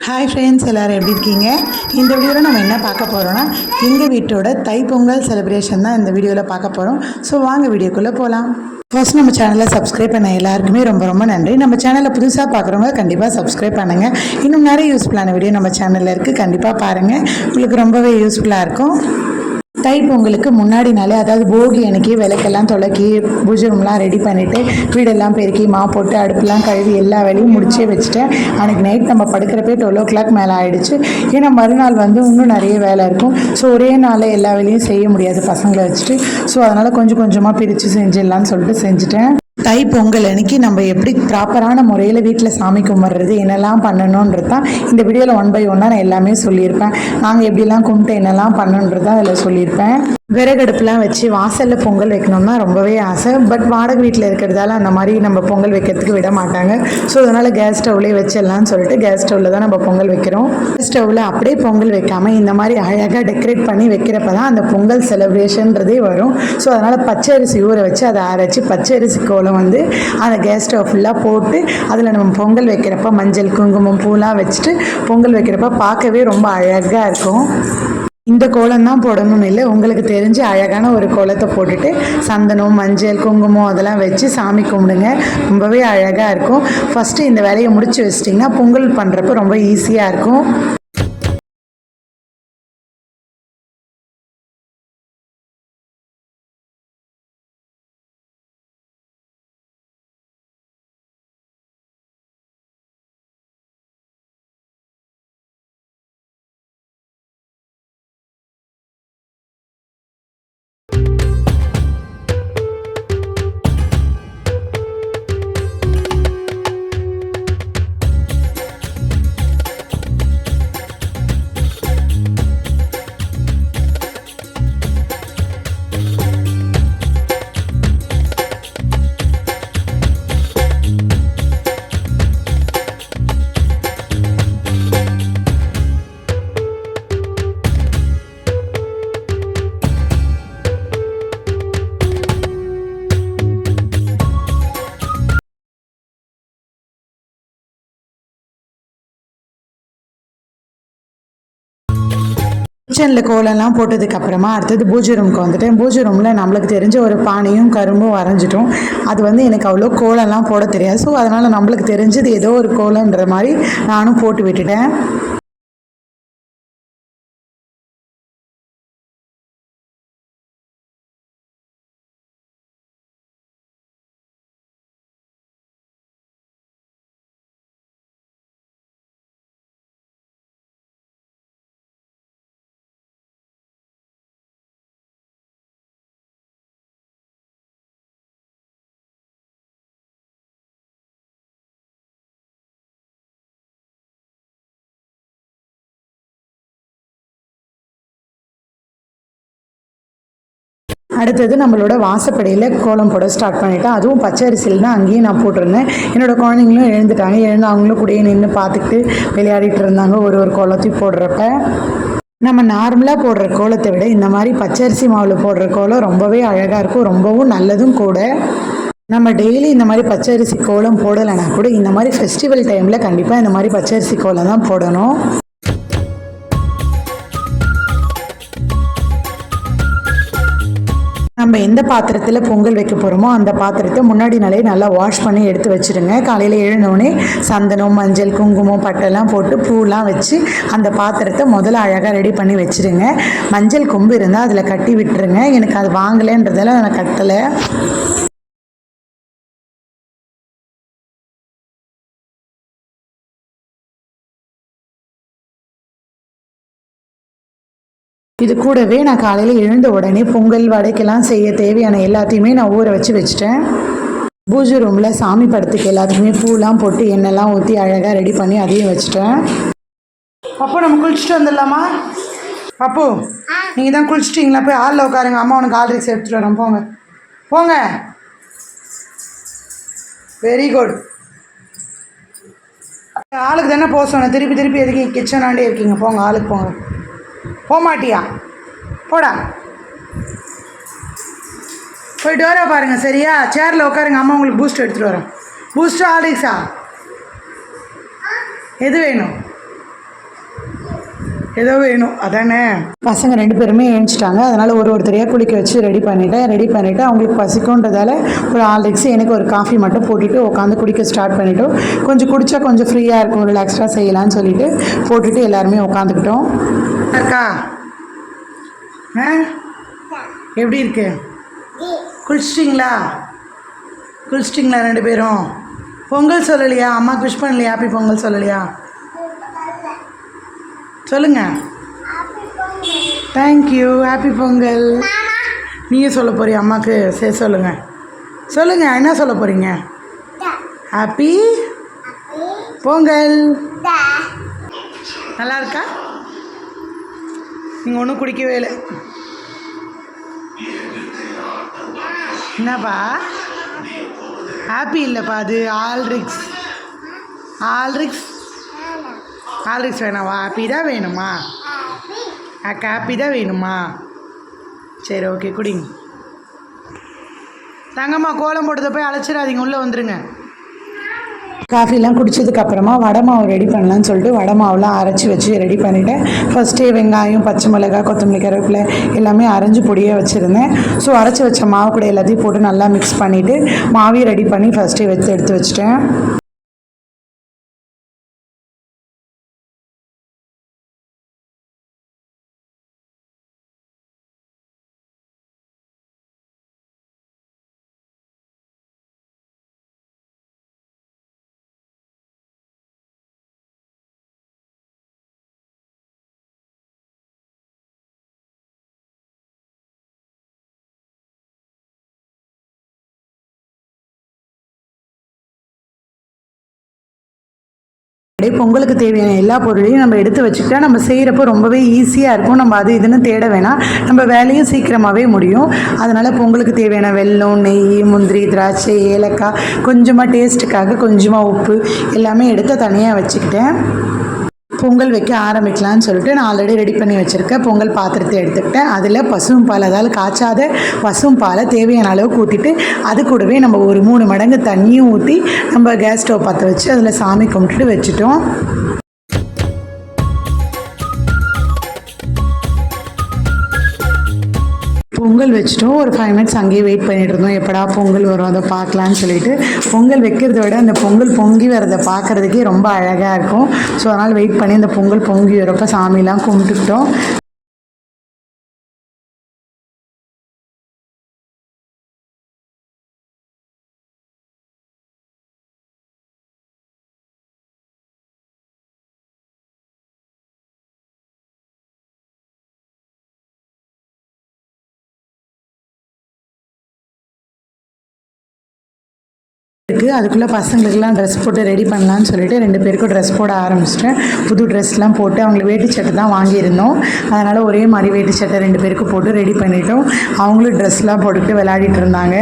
Hi friends எல்லோரும் எப்படி இருக்கீங்க? இந்த வீடியோவில் நம்ம என்ன பார்க்க போகிறோன்னா எங்கள் வீட்டோட தைப்பொங்கல் செலிப்ரேஷன் தான் இந்த வீடியோவில் பார்க்க போகிறோம் ஸோ வாங்க வீடியோக்குள்ளே போகலாம் ஃபர்ஸ்ட் நம்ம சேனலை சப்ஸ்கிரைப் பண்ண எல்லாருக்குமே ரொம்ப ரொம்ப நன்றி. நம்ம சேனலை புதுசாக பார்க்குறவங்க கண்டிப்பாக சப்ஸ்கிரைப் பண்ணுங்கள் இன்னும் நிறைய யூஸ்ஃபுல்லான வீடியோ நம்ம சேனலில் இருக்குது கண்டிப்பாக பாருங்கள் உங்களுக்கு ரொம்பவே யூஸ்ஃபுல்லாக இருக்கும். தைப்பொங்கலுக்கு முன்னாடி நாளே அதாவது போகி அன்னைக்கு விளக்கெல்லாம் துளக்கி பூஜை ரூம்லாம் ரெடி பண்ணிவிட்டு வீடெல்லாம் பெருக்கி மா போட்டு அடுப்புலாம் கழுவி எல்லா வேலையும் முடிச்சே வச்சுட்டேன் அன்றைக்கி நைட் நம்ம படுக்கிறப்பே டுவெல் ஓ கிளாக் மேலே ஆகிடுச்சு ஏன்னா மறுநாள் வந்து இன்னும் நிறைய வேலை இருக்கும். ஸோ ஒரே நாளில் எல்லா வேலையும் செய்ய முடியாது பசங்களை வச்சுட்டு. ஸோ அதனால் கொஞ்சம் கொஞ்சமாக பிரித்து செஞ்சிடலான்னு சொல்லிட்டு செஞ்சுட்டேன். தை பொங்கல் அன்னைக்கு நம்ம எப்படி ப்ராப்பரான முறையில் வீட்டில் சாமி கும்பிட்றது என்னெல்லாம் பண்ணணுன்றது தான் இந்த வீடியோவில் ஒன் பை ஒன்னாக நான் எல்லாமே சொல்லியிருப்பேன். நாங்கள் எப்படிலாம் கும்பிட்டு என்னெல்லாம் பண்ணணுன்றது தான் அதில் சொல்லியிருப்பேன். விறகடுப்புலாம் வச்சு வாசலில் பொங்கல் வைக்கணும்னா ரொம்பவே ஆசை. பட் வாடகை வீட்டில் இருக்கிறதால அந்த மாதிரி நம்ம பொங்கல் வைக்கிறதுக்கு விட மாட்டாங்க. ஸோ அதனால் கேஸ் ஸ்டவ்லேயே வச்சிடலாம்னு சொல்லிட்டு கேஸ் ஸ்டவ்வில் தான் நம்ம பொங்கல் வைக்கிறோம். கேஸ் ஸ்டவ்வில் அப்படியே பொங்கல் வைக்காமல் இந்த மாதிரி அழகாக டெக்கரேட் பண்ணி வைக்கிறப்ப தான் அந்த பொங்கல் செலிப்ரேஷன்றதே வரும். ஸோ அதனால் பச்சை அரிசி ஊற வச்சு அதை அரைச்சி பச்சை அரிசி கோலம் வந்து அந்த கேஸ் ஸ்டவ் ஃபுல்லாக போட்டு அதில் நம்ம பொங்கல் வைக்கிறப்ப மஞ்சள் குங்குமம் பூலாம் வச்சுட்டு பொங்கல் வைக்கிறப்ப பார்க்கவே ரொம்ப அழகாக இருக்கும். இந்த கோலம் தான் போடணும்னு இல்லை. உங்களுக்கு தெரிஞ்சு அழகான ஒரு கோலத்தை போட்டுட்டு சந்தனம் மஞ்சள் குங்குமம் அதெல்லாம் வச்சு சாமி கும்பிடுங்க. ரொம்பவே அழகாக இருக்கும். ஃபஸ்ட்டு இந்த வேலையை முடிச்சு வச்சிட்டிங்கன்னா பொங்கல் பண்ணுறப்ப ரொம்ப ஈஸியாக இருக்கும். கிச்சனில் கோலம்லாம் போட்டதுக்கு அப்புறமா அடுத்தது பூஜை ரூமுக்கு வந்துட்டேன். பூஜை ரூமில் நம்மளுக்கு தெரிஞ்ச ஒரு பானையும் கரும்பும் வரைஞ்சிட்டோம். அது வந்து எனக்கு அவ்வளோ கோலம்லாம் போட தெரியாது. ஸோ அதனால் நம்மளுக்கு தெரிஞ்சது ஏதோ ஒரு கோலன்ற மாதிரி நானும் போட்டு விட்டுட்டேன். அடுத்தது நம்மளோட வாசப்படியில் கோலம் போட ஸ்டார்ட் பண்ணிட்டேன் அதுவும் பச்சை அரிசியில் தான் அங்கேயும் நான் போட்டிருந்தேன். என்னோட குழந்தைங்களும் எழுந்துட்டாங்க. எழுந்து அவங்களும் கூடயே நின்று பார்த்துக்கிட்டு விளையாடிட்டு இருந்தாங்க. ஒரு ஒரு கோலத்தையும் போடுறப்ப நம்ம நார்மலாக போடுற கோலத்தை விட இந்த மாதிரி பச்சரிசி மாவில் போடுற கோலம் ரொம்பவே அழகாக இருக்கும். ரொம்பவும் நல்லதும் கூட. நம்ம டெய்லி இந்த மாதிரி பச்சரிசி கோலம் போடலைன்னா கூட இந்த மாதிரி ஃபெஸ்டிவல் டைமில் கண்டிப்பாக இந்த மாதிரி பச்சரிசி கோலம் தான் போடணும். நம்ம எந்த பாத்திரத்தில் பொங்கல் வைக்க போகிறோமோ அந்த பாத்திரத்தை முன்னாடி நாளே நல்லா வாஷ் பண்ணி எடுத்து வச்சுருங்க. காலையில் எழுந்தோடனே சந்தனம் மஞ்சள் குங்குமம் பட்டெல்லாம் போட்டு பூலாம் வச்சு அந்த பாத்திரத்தை முதல்ல அழகாக ரெடி பண்ணி வச்சுருங்க. மஞ்சள் கொம்பு இருந்தால் அதில் கட்டி விட்டுருங்க. எனக்கு அது வாங்கலைன்றதால நான் கட்டலை. இது கூடவே நான் காலையில் எழுந்த உடனே பொங்கல் வடைக்கெல்லாம் செய்ய தேவையான எல்லாத்தையுமே நான் ஊற வச்சு வச்சுட்டேன். பூஜை ரூமில் சாமி படத்துக்கு எல்லாத்துக்குமே பூலாம் போட்டு எண்ணெய்லாம் ஊற்றி அழகாக ரெடி பண்ணி அதையும் வச்சுட்டேன். அப்போ நம்ம குளிச்சுட்டு வந்துடலாமா? அப்போ நீங்கள் தான் குளிச்சிட்டிங்களா? போய் ஆளில் உட்காருங்க. அம்மா உனக்கு ஆல் ரிக்ஸ் எடுத்துகிட்டு வரேன். போங்க. போங்க. வெரி குட் ஆளுக்கு தானே போக சொன்னேன். திருப்பி திருப்பி எதுக்கு கிச்சனாண்டே இருக்கீங்க? போங்க ஆளுக்கு போங்க. போமாட்டியா? போடா. போய் வர பாருங்க சரியா? சேரில் உட்காருங்க அம்மா உங்களுக்கு பூஸ்ட் எடுத்துகிட்டு வரேன் பூஸ்ட்டு ஆலிக்ஸா எது வேணும்? ஏதோ வேணும் அதானே? பசங்க ரெண்டு பேருமே எழுந்துச்சிட்டாங்க அதனால் ஒரு ஒருத்தரையாக குளிக்க வச்சு ரெடி பண்ணிட்டேன். ரெடி பண்ணிவிட்டு அவங்களுக்கு பசிக்குன்றதால ஒரு ஆல்ரெக்ஸ் எனக்கு ஒரு காஃபி மட்டும் போட்டுட்டு உட்காந்து குடிக்க ஸ்டார்ட் பண்ணிட்டோம். கொஞ்சம் குடித்தா கொஞ்சம் ஃப்ரீயாக இருக்கும். ரிலாக்ஸ்டாக செய்யலாம்னு சொல்லிட்டு போட்டுட்டு எல்லாருமே உட்காந்துக்கிட்டோம் அக்கா ஆ? எப்படி இருக்கு? குளிச்சிட்டிங்களா? குளிச்சிட்டிங்களா ரெண்டு பேரும்? பொங்கல் சொல்லலையா? அம்மா விஷ் பண்ணலையா? ஹாப்பி பொங்கல் சொல்லலையா? சொல்லுங்க. தேங்க்யூ ஹாப்பி பொங்கல் நீங்கள் சொல்ல போறியா? அம்மாவுக்கு சரி சொல்லுங்க. சொல்லுங்க என்ன சொல்ல போறீங்க? ஹாப்பி பொங்கல் நல்லா இருக்கா? நீங்கள் ஒன்றும் குடிக்கவே இல்லை. என்னப்பா? ஹாப்பி இல்லைப்பா அது. ஆல்ரிக்ஸ் ஆல்ரிக்ஸ் ஆல்ரிக்ஸ் வேணாவா ஹாப்பி தான் வேணுமா? அக்கா ஹாப்பி தான் வேணுமா? சரி ஓகே குடிங்க. தங்கம்மா கோலம் போட்டதை போய் அழைச்சிடாதீங்க உள்ளே வந்துருங்க. காஃபிலாம் குடித்ததுக்கப்புறமா வடை மாவு ரெடி பண்ணலான்னு சொல்லிட்டு வடை மாவுலாம் அரைச்சி வச்சு ரெடி பண்ணிவிட்டேன் ஃபஸ்ட்டே வெங்காயம் பச்சை மிளகாய் கொத்தமல்லி கருவேப்பிலை எல்லாமே அரைஞ்சு பொடியாக வச்சுருந்தேன். ஸோ அரைச்சி வச்ச மாவு கூட எல்லாத்தையும் போட்டு நல்லா மிக்ஸ் பண்ணிவிட்டு மாவையும் ரெடி பண்ணி ஃபஸ்ட்டே வச்சு எடுத்து வச்சுட்டேன். அப்படியே பொங்கலுக்கு தேவையான எல்லா பொருளையும் நம்ம எடுத்து வச்சுக்கிட்டா நம்ம செய்கிறப்போ ரொம்பவே ஈஸியாக இருக்கும். நம்ம அது இதுன்னு தேட வேணாம். நம்ம வேலையும் சீக்கிரமாகவே முடியும். அதனால் பொங்கலுக்கு தேவையான வெல்லம் நெய் முந்திரி திராட்சை ஏலக்காய் கொஞ்சமாக டேஸ்ட்டுக்காக கொஞ்சமாக உப்பு எல்லாமே எடுத்து தனியாக வச்சுக்கிட்டேன். பொங்கல் வைக்க ஆரம்பிக்கலாம்னு சொல்லிட்டு நான் ஆல்ரெடி ரெடி பண்ணி வச்சுருக்கேன். பொங்கல் பாத்திரத்தை எடுத்துக்கிட்டேன். அதில் பசும் பால் அதாவது காய்ச்சாத பசும் பாலை தேவையான அளவுக்கு ஊற்றிட்டு அது கூடவே நம்ம ஒரு மூணு மடங்கு தண்ணியும் ஊற்றி நம்ம கேஸ் ஸ்டவ் பற்ற வச்சு அதில் சாமி கும்பிட்டுட்டு வச்சுட்டோம். பொங்கல் வச்சுட்டோம். ஒரு ஃபைவ் மினிட்ஸ் அங்கேயே வெயிட் பண்ணிட்டு இருந்தோம். எப்படா பொங்கல் வரும் அதை பார்க்கலான்னு சொல்லிட்டு பொங்கல் வைக்கிறத விட அந்த பொங்கல் பொங்கி வரதை பார்க்குறதுக்கே ரொம்ப அழகாக இருக்கும். ஸோ அதனால் வெயிட் பண்ணி அந்த பொங்கல் பொங்கி வரப்போ சாமிலாம் கும்பிட்டுக்கிட்டோம். இருக்குது அதுக்குள்ளே பசங்களுக்கெல்லாம் ட்ரெஸ் போட்டு ரெடி பண்ணலான்னு சொல்லிட்டு ரெண்டு பேருக்கும் ட்ரெஸ் போட ஆரம்பிச்சிட்டேன். புது ட்ரெஸ்லாம் போட்டு அவங்களுக்கு வேட்டி சட்டை தான் வாங்கியிருந்தோம். அதனால் ஒரே மாதிரி வேட்டி சட்டை ரெண்டு பேருக்கும் போட்டு ரெடி பண்ணிட்டோம். அவங்களும் ட்ரெஸ்லாம் போட்டுட்டு விளையாடிட்டு இருந்தாங்க.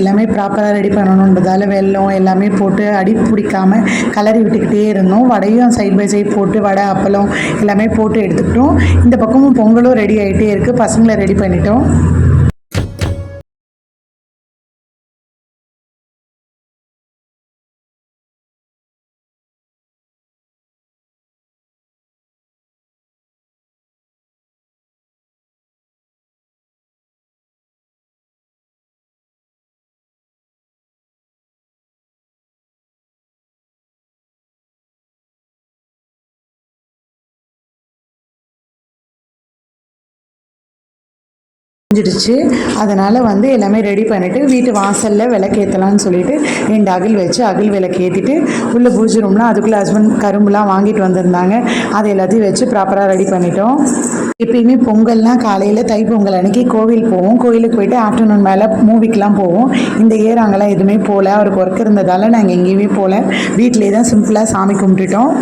எல்லாமே ப்ராப்பராக ரெடி பண்ணணுன்றதால வெள்ளம் எல்லாமே போட்டு அடி பிடிக்காம கலரி விட்டுக்கிட்டே இருந்தோம். வடையும் சைட் பை சைட் போட்டு வடை அப்பளம் எல்லாமே போட்டு எடுத்துக்கிட்டோம். இந்த பக்கமும் பொங்கலும் ரெடி ஆகிட்டே இருக்குது பசங்களை ரெடி பண்ணிட்டோம். முடிஞ்சிடுச்சு. அதனால் வந்து எல்லாமே ரெடி பண்ணிவிட்டு வீட்டு வாசலில் விளக்கேற்றலான்னு சொல்லிட்டு ரெண்டு அகில் வச்சு அகில் விளக்கேற்றிட்டு உள்ளே பூஜை ரூம்லாம் அதுக்குள்ளே ஹஸ்பண்ட் கரும்புலாம் வாங்கிட்டு வந்திருந்தாங்க. அதை எல்லாத்தையும் வச்சு ப்ராப்பராக ரெடி பண்ணிட்டோம். எப்பயுமே பொங்கல்னால் காலையில் தைப்பொங்கல் அன்னைக்கு கோவில் போவோம். கோவிலுக்கு போயிட்டு ஆஃப்டர்நூன் மேலே மூவிக்கெலாம் போவோம். இந்த இயர் அங்கெல்லாம் எதுவுமே போகல அவருக்கு ஒர்க் இருந்ததால் நாங்கள் எங்கேயுமே போகல வீட்டிலே தான் சிம்பிளாக சாமி கும்பிட்டுட்டோம்.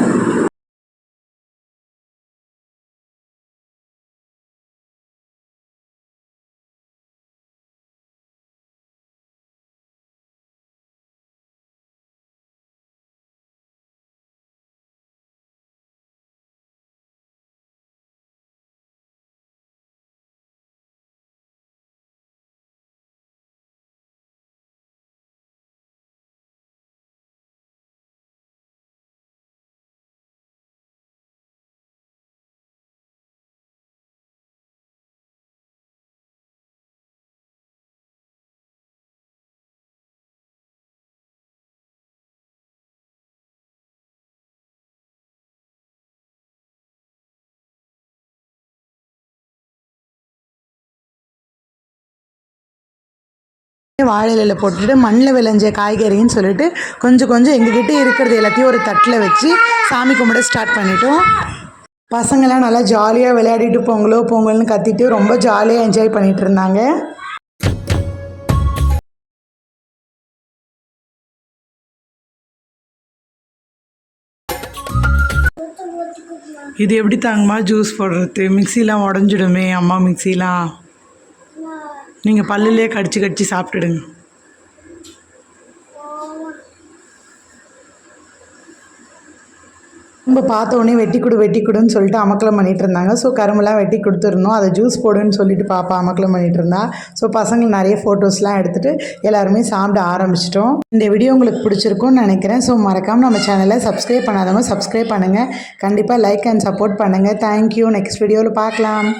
வாழை போட்டுட்டு மண்ணில் விளைஞ்ச காய்கறின்னு சொல்லிட்டு கொஞ்சம் கொஞ்சம் எங்ககிட்ட இருக்கிறது எல்லாத்தையும் ஒரு தட்டில் வச்சு சாமி கும்பிட ஸ்டார்ட் பண்ணிட்டோம். பசங்களாம் நல்லா ஜாலியாக விளையாடிட்டு பொங்கலோ பொங்கல்னு கத்திட்டு ரொம்ப ஜாலியாக என்ஜாய் பண்ணிட்டு இருந்தாங்க. இது எப்படி தாங்கம்மா ஜூஸ் போடுறது? மிக்சிலாம் உடஞ்சிடுமே அம்மா மிக்சிலாம். நீங்கள் பல்லுலேயே கடிச்சு கடிச்சு சாப்பிட்டுடுங்க. நம்ம பார்த்த உடனே வெட்டி கொடு வெட்டி கொடுன்னு சொல்லிட்டு அமக்கலம் பண்ணிட்டு இருந்தாங்க. ஸோ கரும்புலாம் வெட்டி கொடுத்துருந்தோம் அதை ஜூஸ் போடுன்னு சொல்லிட்டு பாப்பா அமக்கலம் பண்ணிட்டு இருந்தா. ஸோ பசங்க நிறைய ஃபோட்டோஸ்லாம் எடுத்துட்டு எல்லாருமே சாப்பிட ஆரம்பிச்சிட்டோம். இந்த வீடியோ உங்களுக்கு பிடிச்சிருக்கும்னு நினைக்கிறேன். ஸோ மறக்காமல் நம்ம சேனலை சப்ஸ்கிரைப் பண்ணாதவங்க சப்ஸ்கிரைப் பண்ணுங்கள் கண்டிப்பாக லைக் அண்ட் சப்போர்ட் பண்ணுங்கள் தேங்க்யூ நெக்ஸ்ட் வீடியோவில் பார்க்கலாம்.